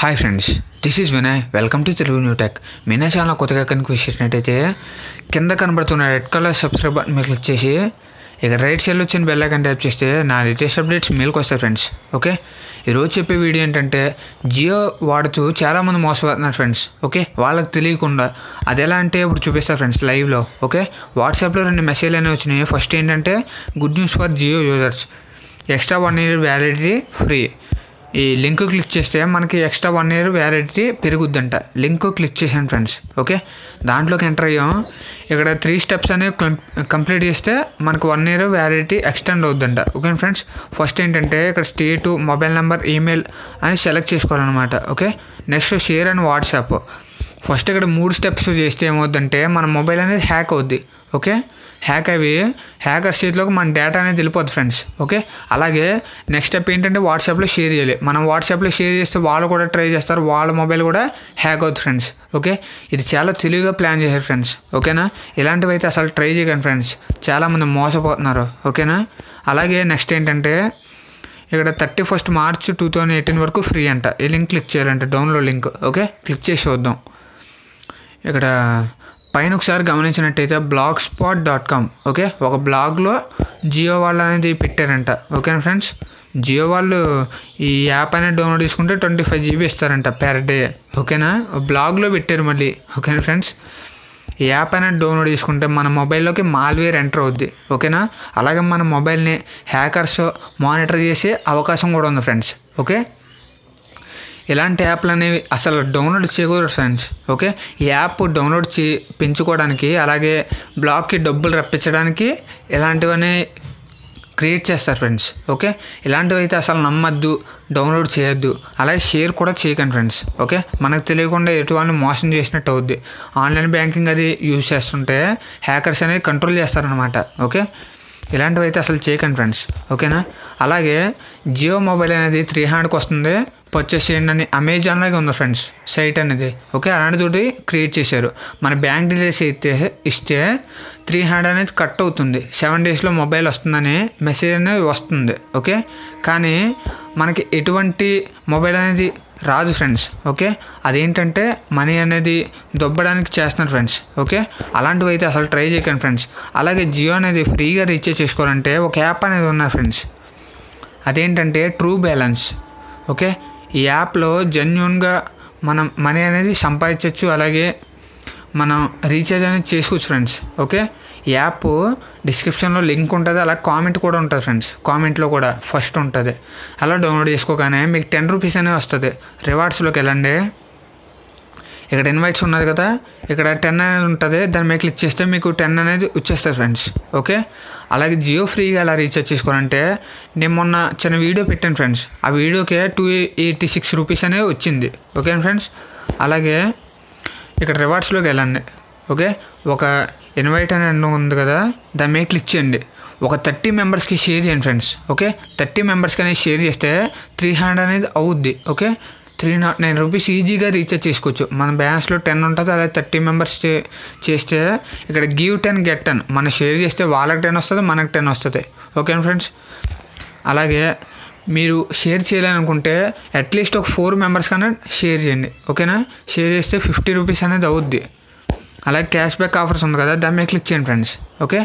Hi friends this is Vinay welcome to Telugu new tech Vinay channel కొత్తగా కనుక విషించినట్టయితే కింద కనబడుతున్న రెడ్ కలర్ సబ్స్క్రైబ్ బటన్ మీద క్లిక్ చేసి ఇక రైట్ సైడ్లో వచ్చిన బెల్ ఐకాన్ ట్యాప్ చేస్తే నా లేటెస్ట్ అప్డేట్స్ మెయిల్కి వస్తాయి ఫ్రెండ్స్ ఓకే ఈరోజు చెప్పే వీడియో ఏంటంటే జియో వాడుతూ చాలామంది మోసపోతున్నారు ఫ్రెండ్స్ ఓకే వాళ్ళకి తెలియకుండా అది ఎలా అంటే ఇప్పుడు చూపిస్తారు ఫ్రెండ్స్ లైవ్లో ఓకే వాట్సాప్లో రెండు మెసేజ్లు అనేవి వచ్చినాయి. ఫస్ట్ ఏంటంటే good news for Jio users extra one year validity free ఈ లింక్ క్లిక్ చేస్తే మనకి ఎక్స్ట్రా వన్ ఇయర్ వ్యాలిడిటీ పెరుగుద్దంట. లింక్ క్లిక్ చేశాను ఫ్రెండ్స్. ఓకే? దాంట్లోకి ఎంటర్ అయ్యాం. ఇక్కడ త్రీ స్టెప్స్ అనేవి కంప్లీట్ చేస్తే మనకు one year validity extend అవుద్దంట. Okay friends? First ఏంటంటే ఇక్కడ స్టేటు మొబైల్ నెంబర్ ఈమెయిల్ అని సెలెక్ట్ చేసుకోవాలన్నమాట. Okay? Next share and WhatsApp. First ఇక్కడ మూడు స్టెప్స్ చేస్తే ఏమవుద్దంటే మన మొబైల్ అనేది హ్యాక్ అవుద్ది. ఓకే? హ్యాక్ అవి హ్యాకర్ చేతిలోకి మన డేటా అనేది వెళ్ళిపోద్ది ఫ్రెండ్స్ ఓకే అలాగే నెక్స్ట్ స్టెప్ ఏంటంటే వాట్సాప్లో షేర్ చేయాలి. మనం వాట్సాప్లో షేర్ చేస్తే వాళ్ళు కూడా ట్రై చేస్తారు వాళ్ళ మొబైల్ కూడా హ్యాక్ అవుతుంది ఫ్రెండ్స్ ఓకే ఇది చాలా తెలివిగా ప్లాన్ చేశారు ఫ్రెండ్స్ ఓకేనా? ఇలాంటివి అయితే అసలు ట్రై చేయకండి ఫ్రెండ్స్ చాలామంది మోసపోతున్నారు ఓకేనా? అలాగే నెక్స్ట్ ఏంటంటే ఇక్కడ thirty first March two thousand eighteen వరకు ఫ్రీ అంట. ఈ లింక్ క్లిక్ చేయాలంటే డౌన్లోడ్ లింక్ ఓకే క్లిక్ చేసి చూద్దాం. ఇక్కడ పైన ఒకసారి గమనించినట్టయితే blog spot dot com okay? ఒక బ్లాగ్లో జియో వాళ్ళు అనేది పెట్టారంట. ఓకేనా ఫ్రెండ్స్? జియో వాళ్ళు ఈ యాప్ అనేది డౌన్లోడ్ చేసుకుంటే ట్వంటీ ఫైవ్ జీబీ ఇస్తారంట పెర్ డే ఓకేనా? బ్లాగ్లో పెట్టారు మళ్ళీ. ఓకేనా ఫ్రెండ్స్? ఈ యాప్ అనేది డౌన్లోడ్ చేసుకుంటే మన మొబైల్లోకి మాల్వేర్ ఎంటర్ అవుద్ది. ఓకేనా? అలాగే మన మొబైల్ని హ్యాకర్స్ మానిటర్ చేసే అవకాశం కూడా ఉంది ఫ్రెండ్స్. ఓకే? ఇలాంటి యాప్లు అనేవి అసలు డౌన్లోడ్ చేయకూడదు ఫ్రెండ్స్ ఓకే? ఈ యాప్ డౌన్లోడ్ చే పెంచుకోవడానికి అలాగే బ్లాక్కి డబ్బులు రప్పించడానికి ఇలాంటివన్నీ క్రియేట్ చేస్తారు ఫ్రెండ్స్ ఓకే? ఇలాంటివి అయితే అసలు నమ్మద్దు డౌన్లోడ్ చేయొద్దు అలాగే షేర్ కూడా చేయకండి ఫ్రెండ్స్ ఓకే? మనకు తెలియకుండా ఎటువంటి మోసం చేసినట్టు అవుద్ది. ఆన్లైన్ బ్యాంకింగ్ అది యూజ్ చేస్తుంటే హ్యాకర్స్ అనేది కంట్రోల్ చేస్తారనమాట ఓకే? ఇలాంటివి అయితే అసలు చేయకండి ఫ్రెండ్స్ ఓకేనా? అలాగే జియో మొబైల్ అనేది త్రీ హండ్రెడ్కి వస్తుంది. పర్చేస్ చేయండి అని అమెజాన్లాగే ఉంది ఫ్రెండ్స్ సైట్ అనేది. ఓకే అలాంటితోటి క్రియేట్ చేశారు. మన బ్యాంక్ డీటెయిల్స్ అయితే ఇస్తే త్రీ హండ్రెడ్ అనేది కట్ అవుతుంది. సెవెన్ డేస్లో మొబైల్ వస్తుందని మెసేజ్ అనేది వస్తుంది. ఓకే కానీ మనకి ఎటువంటి మొబైల్ అనేది రాదు ఫ్రెండ్స్ ఓకే అదేంటంటే మనీ అనేది దొబ్బడానికి చేస్తున్నారు ఫ్రెండ్స్ ఓకే అలాంటివి అయితే అసలు ట్రై చేయకండి ఫ్రెండ్స్ అలాగే జియో అనేది ఫ్రీగా రీఛార్జ్ చేసుకోవాలంటే ఒక యాప్ అనేది ఉన్నారు ఫ్రెండ్స్ అదేంటంటే ట్రూ బ్యాలెన్స్ ఓకే ఈ యాప్లో జెన్యున్గా మనం మనీ అనేది సంపాదించవచ్చు అలాగే మనం రీఛార్జ్ అనేది చేసుకోవచ్చు ఫ్రెండ్స్ ఓకే ఈ యాప్ డిస్క్రిప్షన్లో లింక్ ఉంటుంది అలా కామెంట్ కూడా ఉంటుంది ఫ్రెండ్స్ కామెంట్లో కూడా ఫస్ట్ ఉంటుంది. అలా డౌన్లోడ్ చేసుకోగానే మీకు టెన్ రూపీస్ అనేది వస్తుంది. రివార్డ్స్లోకి వెళ్ళండి. ఇక్కడ ఇన్వైట్స్ ఉన్నది కదా ఇక్కడ టెన్ అనేది ఉంటుంది దాని మీద క్లిక్ చేస్తే మీకు టెన్ అనేది వచ్చేస్తుంది ఫ్రెండ్స్ ఓకే అలాగే జియో ఫ్రీగా ఎలా రీఛార్జ్ చేసుకోవాలంటే నేను మొన్న చిన్న వీడియో పెట్టాను ఫ్రెండ్స్ ఆ వీడియోకే టూ ఎయిటీ సిక్స్ రూపీస్ అనేది వచ్చింది ఓకే ఫ్రెండ్స్ అలాగే ఇక్కడ రివార్డ్స్లోకి వెళ్ళండి ఓకే ఒక ఇన్వైట్ అని ఉంది కదా దాని మీద క్లిక్ చేయండి. ఒక థర్టీ మెంబర్స్కి షేర్ చేయండి ఫ్రెండ్స్ ఓకే థర్టీ మెంబర్స్కి అనేది షేర్ చేస్తే త్రీ హండ్రెడ్ అనేది అవుద్ది okay three nought nine rupees ఈజీగా రీఛార్జ్ చేసుకోవచ్చు. మన బ్యాలెన్స్లో టెన్ ఉంటుంది అలాగే థర్టీ మెంబర్స్ చేస్తే ఇక్కడ గివ్ టెన్ గెట్ టెన్. మనం షేర్ చేస్తే వాళ్ళకి టెన్ వస్తుంది మనకు టెన్ వస్తుంది. ఓకేనా ఫ్రెండ్స్? అలాగే మీరు షేర్ చేయాలనుకుంటే అట్లీస్ట్ ఒక ఫోర్ మెంబర్స్ కన్నా షేర్ చేయండి. ఓకేనా? షేర్ చేస్తే ఫిఫ్టీ రూపీస్ అనేది అవుద్ది. అలాగే క్యాష్ బ్యాక్ ఆఫర్స్ ఉంది కదా దాని మీద క్లిక్ చేయండి ఫ్రెండ్స్. ఓకే?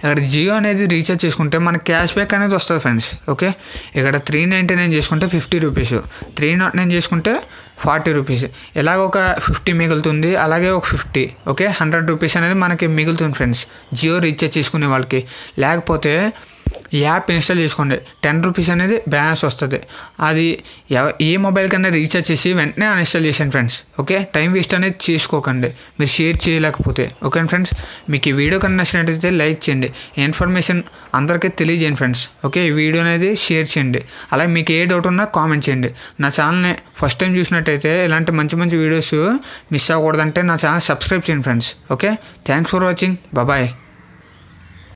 ఇక్కడ జియో అనేది రీఛార్జ్ చేసుకుంటే మన క్యాష్ బ్యాక్ అనేది వస్తుంది ఫ్రెండ్స్ ఓకే? ఇక్కడ త్రీ నైంటీ నైన్ చేసుకుంటే fifty rupees three nought nine చేసుకుంటే ఫార్టీ రూపీస్ ఇలాగ ఒక ఫిఫ్టీ మిగులుతుంది అలాగే ఒక ఫిఫ్టీ ఓకే? హండ్రెడ్ రూపీస్ అనేది మనకి మిగులుతుంది ఫ్రెండ్స్ జియో రీఛార్జ్ చేసుకునే వాళ్ళకి. లేకపోతే ఈ యాప్ ఇన్స్టాల్ చేసుకోండి. టెన్ రూపీస్ అనేది బ్యాలెన్స్ వస్తుంది. అది ఎవ- ఏ మొబైల్ కన్నా రీఛార్జ్ చేసి వెంటనే అన్ఇన్స్టాల్ చేసాను ఫ్రెండ్స్. ఓకే? టైం వేస్ట్ అనేది చేసుకోకండి. మీరు షేర్ చేయలేకపోతే. Okay friends? మీకు ఈ వీడియో కన్నా నచ్చినట్టయితే లైక్ చేయండి. ఇన్ఫర్మేషన్ అందరికీ తెలియజేయండి ఫ్రెండ్స్. ఓకే? ఈ వీడియో అనేది షేర్ చేయండి. అలాగే మీకు ఏ డౌట్ ఉన్నా కామెంట్ చేయండి. నా ఛానల్ని ఫస్ట్ టైం చూసినట్టయితే ఇలాంటి మంచి మంచి వీడియోస్ మిస్ అవ్వకూడదంటే నా ఛానల్ సబ్స్క్రైబ్ చేయండి friends. Okay? Thanks for watching. Bye.